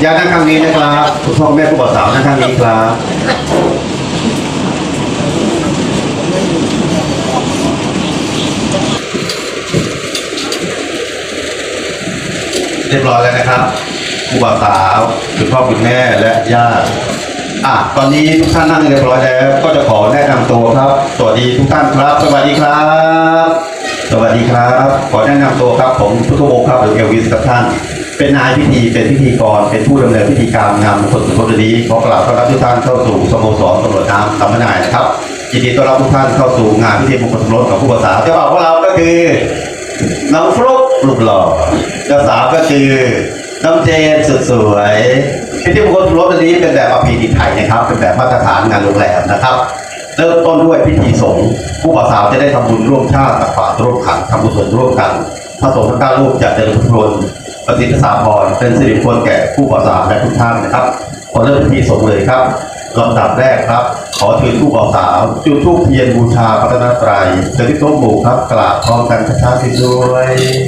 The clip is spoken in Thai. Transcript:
อย่านั่งข้างนี้นะครับคุณพ่อแม่ผู้บ่าวสาวนั่งข้างนี้ครับเรียบร้อยแล้วนะครับผู้บ่าวสาวคุณพ่อคุณแม่และญาติอะตอนนี้ทุกท่านนั่งเรียบร้อยแล้ว ก็จะขอแนะนำตัวครับสวัสดีทุกท่านครับ สวัสดีครับ สวัสดีครับ ขอแนะนำตัวครับผมพุทธวงศ์ครับหรือเอลวิสครับท่าน เป็นนายพิธีเป็นพิธีกรเป็นผู้ดำเนินพิธีการงานมงคลสมรสนี้ขอกราบต้อนรับทุกท่านเข้าสู่สโมสรตำรวจน้ำตำมะนายนะครับยินดีต้อนรับทุกท่านเข้าสู่งานพิธีมงคลสมรสของผู้ภาษาเจ้าบ่าวของเราก็คือน้องฟลุ๊กรูปหล่อเจ้าสาวก็คือน้องเจนสุดสวยพิธีมงคลสมรสอันนี้เป็นแบบประเพณีไทยนะครับ เป็นแบบมาตรฐานงานโรงแรมนะครับเริ่มต้นด้วยพิธีสงฆ์ผู้บ่าวสาวจะได้ทำบุญร่วมชาติตักบาตรร่วมขันทำบุญส่วนร่วมกันพระสงฆ์ทั้งเก้ารูปจะเจริญพุท ประสิทธิสาพรเป็นสิริมงคลแก่ผู้บ่าวสาวและทุกท่านนะครับขอเริ่มพิธีสงเลยครับลำดับแรกครับ ขอเชิญผู้บ่าสาวจุดธูปเทียนบูชาพระรัตนตรัยเจริญที่โต๊ะหมู่ครับกราบพร้อมกันช้าๆสิด้วย